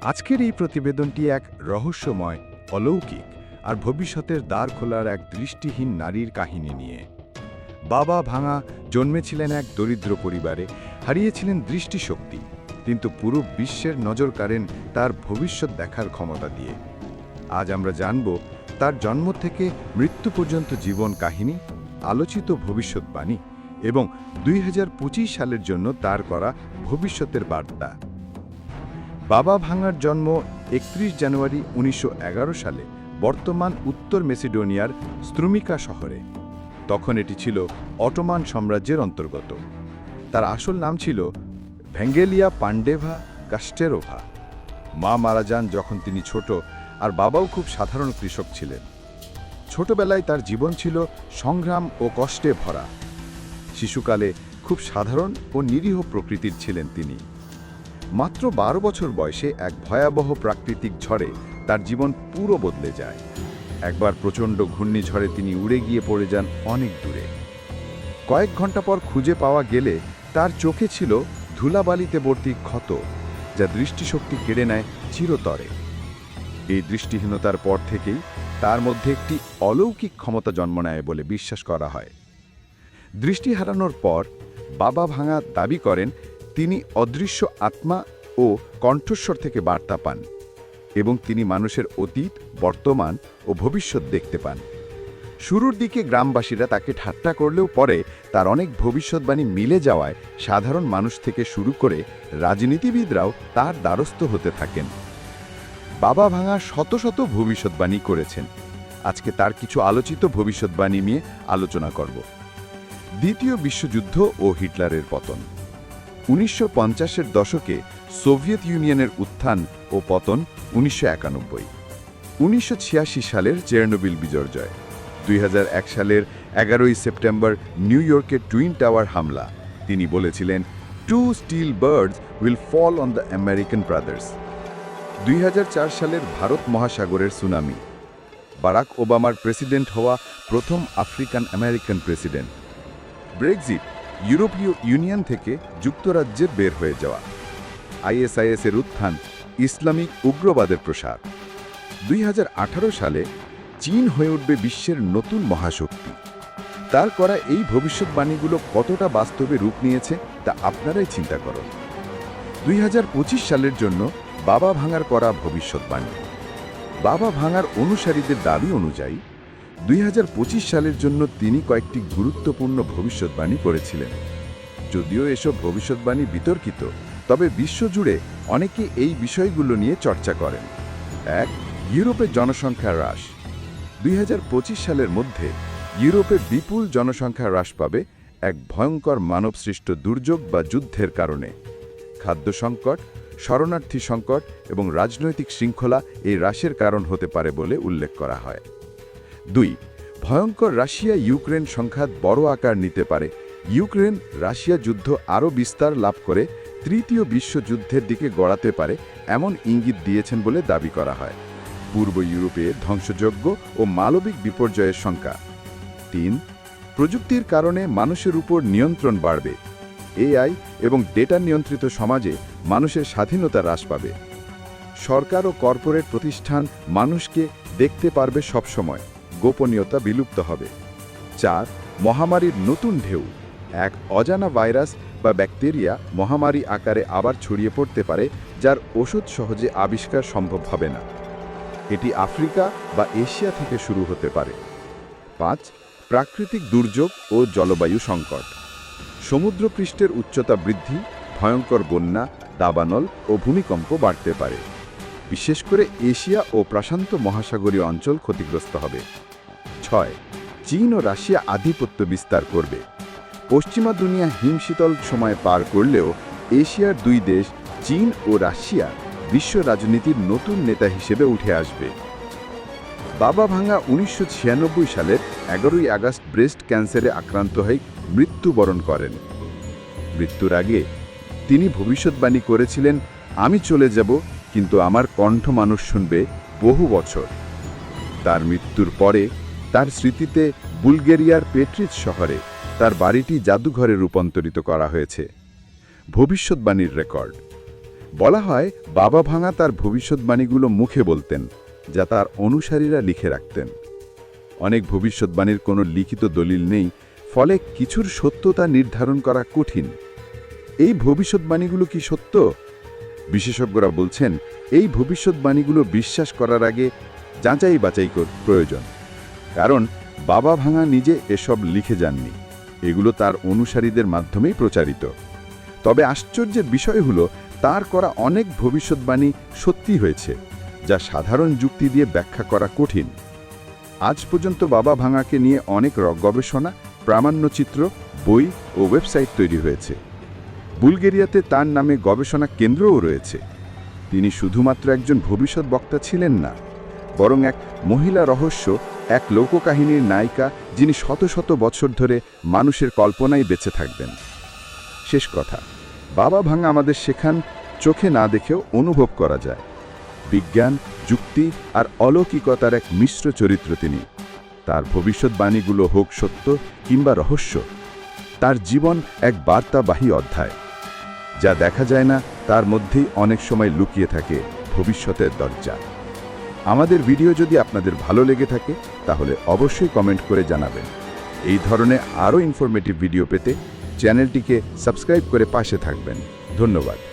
আজকের এই প্রতিবেদনটি এক রহস্যময়, অলৌকিক আর ভবিষ্যতের দ্বার খোলার এক দৃষ্টিহীন নারীর কাহিনী নিয়ে। বাবা ভাঙা, জন্মেছিলেন এক দরিদ্র পরিবারে, হারিয়েছিলেন দৃষ্টিশক্তি, কিন্তু পুরো বিশ্বের নজর কাড়েন তার ভবিষ্যৎ দেখার ক্ষমতা দিয়ে। আজ আমরা জানব তার জন্ম থেকে মৃত্যু পর্যন্ত জীবন কাহিনী, আলোচিত ভবিষ্যৎবাণী এবং দুই হাজার পঁচিশ সালের জন্য তার করা ভবিষ্যতের বার্তা। বাবা ভাঙার জন্ম একত্রিশ জানুয়ারি উনিশশো এগারো সালে বর্তমান উত্তর মেসিডোনিয়ার স্ত্রুমিকা শহরে। তখন এটি ছিল অটোমান সাম্রাজ্যের অন্তর্গত। তার আসল নাম ছিল ভেঙ্গেলিয়া পান্ডেভা কাস্টেরোভা। মা মারা যান যখন তিনি ছোট আর বাবাও খুব সাধারণ কৃষক ছিলেন। ছোটবেলায় তার জীবন ছিল সংগ্রাম ও কষ্টে ভরা। শিশুকালে খুব সাধারণ ও নিরীহ প্রকৃতির ছিলেন তিনি। মাত্র বারো বছর বয়সে এক ভয়াবহ প্রাকৃতিক ঝড়ে তার জীবন পুরো বদলে যায়। একবার প্রচণ্ড ঘূর্ণিঝড়ে তিনি উড়ে গিয়ে পড়ে যান অনেক দূরে। কয়েক ঘণ্টা পর খুঁজে পাওয়া গেলে তার চোখে ছিল ধুলাবালিতে ভর্তি ক্ষত, যা দৃষ্টিশক্তি কেড়ে নেয় চিরতরে। এই দৃষ্টিহীনতার পর থেকেই তার মধ্যে একটি অলৌকিক ক্ষমতা জন্ম নেয় বলে বিশ্বাস করা হয়। দৃষ্টি হারানোর পর বাবা ভাঙা দাবি করেন তিনি অদৃশ্য আত্মা ও কণ্ঠস্বর থেকে বার্তা পান এবং তিনি মানুষের অতীত, বর্তমান ও ভবিষ্যৎ দেখতে পান। শুরুর দিকে গ্রামবাসীরা তাকে ঠাট্টা করলেও পরে তার অনেক ভবিষ্যৎবাণী মিলে যাওয়ায় সাধারণ মানুষ থেকে শুরু করে রাজনীতিবিদরাও তার দ্বারস্থ হতে থাকেন। বাবা ভাঙা শত শত ভবিষ্যৎবাণী করেছেন। আজকে তার কিছু আলোচিত ভবিষ্যৎবাণী নিয়ে আলোচনা করব। দ্বিতীয় বিশ্বযুদ্ধ ও হিটলারের পতন। উনিশশো পঞ্চাশের দশকে সোভিয়েত ইউনিয়নের উত্থান ও পতন উনিশশো একানব্বই। উনিশশো সালের চেরনোবিল বিজর্জয় দুই হাজার এক সালের এগারোই সেপ্টেম্বর নিউ ইয়র্কের টুইন টাওয়ার হামলা। তিনি বলেছিলেন two steel birds will fall on the American brothers দুই হাজার চার সালের ভারত মহাসাগরের সুনামি। বারাক ওবামার প্রেসিডেন্ট হওয়া প্রথম আফ্রিকান আমেরিকান প্রেসিডেন্ট। ব্রেক্সিট ইউরোপীয় ইউনিয়ন থেকে যুক্তরাজ্যে বের হয়ে যাওয়া। আইএসআইএস এর উত্থান ইসলামিক উগ্রবাদের প্রসার। দুই হাজার আঠারো সালে চীন হয়ে উঠবে বিশ্বের নতুন মহাশক্তি। তার করা এই ভবিষ্যৎবাণীগুলো কতটা বাস্তবে রূপ নিয়েছে, তা আপনারাই চিন্তা করুন। দুই হাজার পঁচিশ সালের জন্য বাবা ভাঙার করা ভবিষ্যৎবাণী। বাবা ভাঙার অনুসারীদের দাবি অনুযায়ী দুই হাজার পঁচিশ সালের জন্য তিনি কয়েকটি গুরুত্বপূর্ণ ভবিষ্যৎবাণী করেছিলেন। যদিও এসব ভবিষ্যৎবাণী বিতর্কিত, তবে বিশ্বজুড়ে অনেকে এই বিষয়গুলো নিয়ে চর্চা করেন। এক, ইউরোপে জনসংখ্যা হ্রাস। দুই হাজার পঁচিশ সালের মধ্যে ইউরোপে বিপুল জনসংখ্যা হ্রাস পাবে এক ভয়ঙ্কর মানবসৃষ্ট দুর্যোগ বা যুদ্ধের কারণে। খাদ্য সংকট, শরণার্থী সংকট এবং রাজনৈতিক শৃঙ্খলা এই হ্রাসের কারণ হতে পারে বলে উল্লেখ করা হয়। দুই, ভয়ঙ্কর রাশিয়া ইউক্রেন সংঘাত বড় আকার নিতে পারে। ইউক্রেন রাশিয়া যুদ্ধ আরও বিস্তার লাভ করে তৃতীয় বিশ্বযুদ্ধের দিকে গড়াতে পারে এমন ইঙ্গিত দিয়েছেন বলে দাবি করা হয়। পূর্ব ইউরোপে ধ্বংসযজ্ঞ ও মানবিক বিপর্যয়ের সংখ্যা। তিন, প্রযুক্তির কারণে মানুষের উপর নিয়ন্ত্রণ বাড়বে। এআই এবং ডেটা নিয়ন্ত্রিত সমাজে মানুষের স্বাধীনতা হ্রাস পাবে। সরকার ও কর্পোরেট প্রতিষ্ঠান মানুষকে দেখতে পারবে সবসময়। গোপনীয়তা বিলুপ্ত হবে। চার, মহামারীর নতুন ঢেউ। এক, অজানা ভাইরাস বা ব্যাকটেরিয়া মহামারী আকারে আবার ছড়িয়ে পড়তে পারে, যার ওষুধ সহজে আবিষ্কার সম্ভব হবে না। এটি আফ্রিকা বা এশিয়া থেকে শুরু হতে পারে। পাঁচ, প্রাকৃতিক দুর্যোগ ও জলবায়ু সংকট। সমুদ্রপৃষ্ঠের উচ্চতা বৃদ্ধি, ভয়ঙ্কর বন্যা, দাবানল ও ভূমিকম্প বাড়তে পারে। বিশেষ করে এশিয়া ও প্রশান্ত মহাসাগরীয় অঞ্চল ক্ষতিগ্রস্ত হবে। ছয়, চীন ও রাশিয়া আধিপত্য বিস্তার করবে। পশ্চিমা দুনিয়া হিমশীতল সময় পার করলেও এশিয়ার দুই দেশ, চীন ও রাশিয়া, বিশ্ব রাজনীতির নতুন নেতা হিসেবে উঠে আসবে। বাবা ভাঙা উনিশশো ছিয়ানব্বই সালের এগারোই আগস্ট ব্রেস্ট ক্যান্সারে আক্রান্ত হয়ে মৃত্যুবরণ করেন। মৃত্যুর আগে তিনি ভবিষ্যৎবাণী করেছিলেন, আমি চলে যাব, কিন্তু আমার কণ্ঠ মানুষ শুনবে বহু বছর। তার মৃত্যুর পরে তার স্মৃতিতে বুলগেরিয়ার পেট্রিজ শহরে তার বাড়িটি জাদুঘরে রূপান্তরিত করা হয়েছে। ভবিষ্যৎবাণীর রেকর্ড। বলা হয়, বাবা ভাঙা তার ভবিষ্যৎবাণীগুলো মুখে বলতেন, যা তার অনুসারীরা লিখে রাখতেন। অনেক ভবিষ্যৎবাণীর কোনো লিখিত দলিল নেই, ফলে কিছুর সত্যতা নির্ধারণ করা কঠিন। এই ভবিষ্যৎবাণীগুলো কি সত্য? বিশেষজ্ঞরা বলছেন, এই ভবিষ্যৎবাণীগুলো বিশ্বাস করার আগে যাচাই বাছাই প্রয়োজন। কারণ বাবা ভাঙা নিজে এসব লিখে যাননি। এগুলো তার অনুসারীদের মাধ্যমেই প্রচারিত। তবে আশ্চর্যের বিষয় হলো, তার করা অনেক ভবিষ্যৎবাণী সত্যি হয়েছে, যা সাধারণ যুক্তি দিয়ে ব্যাখ্যা করা কঠিন। আজ পর্যন্ত বাবা ভাঙাকে নিয়ে অনেক গবেষণা প্রামাণ্যচিত্র বই ও ওয়েবসাইট তৈরি হয়েছে। বুলগেরিয়াতে তার নামে গবেষণা কেন্দ্রও রয়েছে। তিনি শুধুমাত্র একজন ভবিষ্যৎ বক্তা ছিলেন না, বরং এক মহিলা রহস্য এক লোককাহিনীর নায়িকা যিনি শত শত বছর ধরে মানুষের কল্পনায় বেঁচে থাকবেন। শেষ কথা, বাবা ভাঙা আমাদের শেখান, চোখে না দেখেও অনুভব করা যায়। বিজ্ঞান, যুক্তি আর অলৌকিকতার এক মিশ্র চরিত্র তিনি। তার ভবিষ্যৎবাণীগুলো হোক সত্য কিংবা রহস্য, তার জীবন এক বার্তাবাহী অধ্যায়। যা দেখা যায় না, তার মধ্যেই অনেক সময় লুকিয়ে থাকে ভবিষ্যতের দরজা। আমাদের ভিডিও যদি আপনাদের ভালো লেগে থাকে, তাহলে অবশ্যই কমেন্ট করে জানাবেন। এই ধরনের আরও ইনফরমেটিভ ভিডিও পেতে চ্যানেলটিকে সাবস্ক্রাইব করে পাশে থাকবেন। ধন্যবাদ।